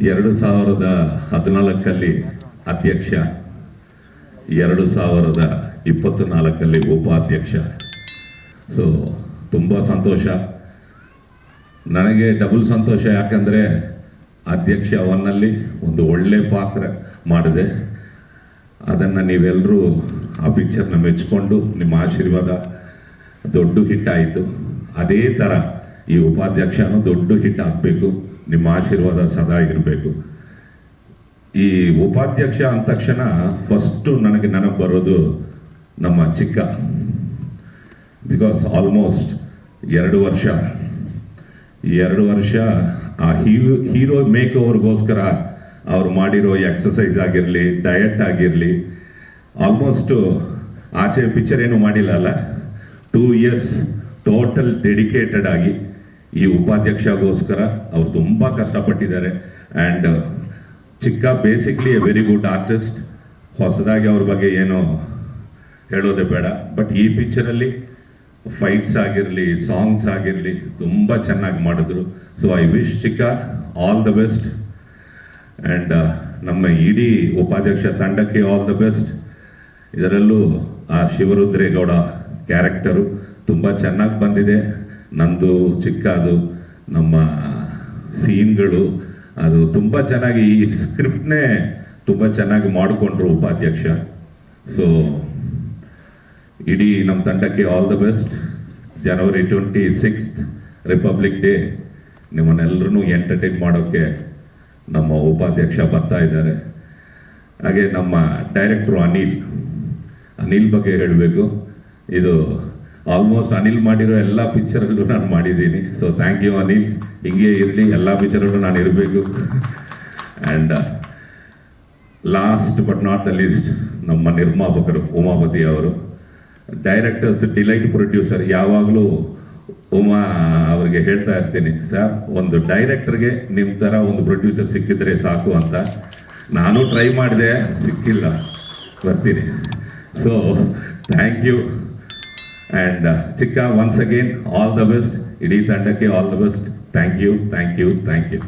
ಎರಡು ಸಾವಿರದ ಹದಿನಾಲ್ಕಲ್ಲಿ ಅಧ್ಯಕ್ಷ, ಎರಡು ಸಾವಿರದ ಇಪ್ಪತ್ತು ನಾಲ್ಕಲ್ಲಿ ಉಪಾಧ್ಯಕ್ಷ. ಸೊ ತುಂಬ ಸಂತೋಷ. ನನಗೆ ಡಬಲ್ ಸಂತೋಷ ಯಾಕಂದರೆ ಅಧ್ಯಕ್ಷ ಒನ್ನಲ್ಲಿ ಒಂದು ಒಳ್ಳೆ ಪಾತ್ರ ಮಾಡಿದೆ. ಅದನ್ನು ನೀವೆಲ್ಲರೂ ಆ ಪಿಕ್ಚರ್ನ ಮೆಚ್ಕೊಂಡು ನಿಮ್ಮ ಆಶೀರ್ವಾದ ದೊಡ್ಡ ಹಿಟ್ಟಾಯಿತು ಅದೇ ಥರ ಈ ಉಪಾಧ್ಯಕ್ಷನೂ ದೊಡ್ಡ ಹಿಟ್ ಆಗಬೇಕು. ನಿಮ್ಮ ಆಶೀರ್ವಾದ ಸದಾ ಇರಬೇಕು. ಈ ಉಪಾಧ್ಯಕ್ಷ ಅಂದ ತಕ್ಷಣ ಫಸ್ಟು ನನಗೆ ನೆನಪು ಬರೋದು ನಮ್ಮ ಚಿಕ್ಕ. ಬಿಕಾಸ್ ಆಲ್ಮೋಸ್ಟ್ ಎರಡು ವರ್ಷ. ಎರಡು ವರ್ಷ ಆ ಹೀರೋ ಹೀರೋ ಮೇಕ್ ಓವರ್ಗೋಸ್ಕರ ಅವ್ರು ಮಾಡಿರೋ ಎಕ್ಸಸೈಸ್ ಆಗಿರಲಿ ಡಯಟ್ ಆಗಿರಲಿ ಆಲ್ಮೋಸ್ಟು ಆಚೆ ಪಿಕ್ಚರ್ ಏನು ಮಾಡಿಲ್ಲ ಅಲ್ಲ? ಟೂ ಇಯರ್ಸ್ ಟೋಟಲ್ ಡೆಡಿಕೇಟೆಡ್ ಆಗಿ. ಈ ಉಪಾಧ್ಯಕ್ಷಗೋಸ್ಕರ ಅವರು ತುಂಬ ಕಷ್ಟಪಟ್ಟಿದ್ದಾರೆ. ಆ್ಯಂಡ್ ಚಿಕ್ಕ basically a very good artist ಹೊಸದಾಗಿ ಅವ್ರ ಬಗ್ಗೆ ಏನು ಹೇಳೋದೇ ಬೇಡ. ಬಟ್ ಈ ಪಿಕ್ಚರಲ್ಲಿ ಫೈಟ್ಸ್ ಆಗಿರಲಿ ಸಾಂಗ್ಸ್ ಆಗಿರಲಿ ತುಂಬ ಚೆನ್ನಾಗಿ ಮಾಡಿದ್ರು. So I wish Chikka all the best and ನಮ್ಮ ಇಡೀ ಉಪಾಧ್ಯಕ್ಷ ತಂಡಕ್ಕೆ ಆಲ್ ದ ಬೆಸ್ಟ್ ಇದರಲ್ಲೂ ಆ ಶಿವರುದ್ರೇಗೌಡ ಕ್ಯಾರೆಕ್ಟರು ತುಂಬ ಚೆನ್ನಾಗಿ ಬಂದಿದೆ. ನಂದು ಚಿಕ್ಕ ಅದು ನಮ್ಮ ಸೀನ್ಗಳು, ಅದು ತುಂಬ ಚೆನ್ನಾಗಿ ಈ ಸ್ಕ್ರಿಪ್ಟ್ನೇ ತುಂಬ ಚೆನ್ನಾಗಿ ಮಾಡಿಕೊಂಡ್ರು ಉಪಾಧ್ಯಕ್ಷ. ಸೊ ಇಡೀ ನಮ್ಮ ತಂಡಕ್ಕೆ all the best January twenty sixth republic day ನಿಮ್ಮನ್ನೆಲ್ಲರೂ entertain ಮಾಡೋಕ್ಕೆ ನಮ್ಮ ಉಪಾಧ್ಯಕ್ಷ ಬರ್ತಾ ಇದ್ದಾರೆ. ಹಾಗೆ ನಮ್ಮ ಡೈರೆಕ್ಟ್ರು ಅನಿಲ್ ಅನಿಲ್ ಬಗ್ಗೆ ಹೇಳಬೇಕು. ಇದು ಆಲ್ಮೋಸ್ಟ್ ಅನಿಲ್ ಮಾಡಿರೋ ಎಲ್ಲ ಪಿಕ್ಚರ್ಗಳು ನಾನು ಮಾಡಿದ್ದೀನಿ. ಸೊ ಥ್ಯಾಂಕ್ ಯು ಅನಿಲ್ ಹಿಂಗೆ ಇರಲಿ, ಎಲ್ಲ ಪಿಕ್ಚರ್ಗಳು ನಾನು ಇರಬೇಕು. And last but not the least ನಮ್ಮ ನಿರ್ಮಾಪಕರು ಉಮಾಪತಿ ಅವರು. ಡೈರೆಕ್ಟರ್ಸ್ ಡಿಲೈಟ್ ಪ್ರೊಡ್ಯೂಸರ್ ಯಾವಾಗಲೂ ಉಮಾ ಅವರಿಗೆ ಹೇಳ್ತಾ ಇರ್ತೀನಿ ಸರ್ ಒಂದು ಡೈರೆಕ್ಟರ್ಗೆ ನಿಮ್ಮ ಥರ ಒಂದು ಪ್ರೊಡ್ಯೂಸರ್ ಸಿಕ್ಕಿದ್ರೆ ಸಾಕು ಅಂತ. ನಾನು ಟ್ರೈ ಮಾಡಿದೆ, ಸಿಕ್ಕಿಲ್ಲ. ಬರ್ತೀನಿ. So thank you and Chikka once again all the best ಇಡೀ ತಂಡಕ್ಕೆ all the best thank you thank you thank you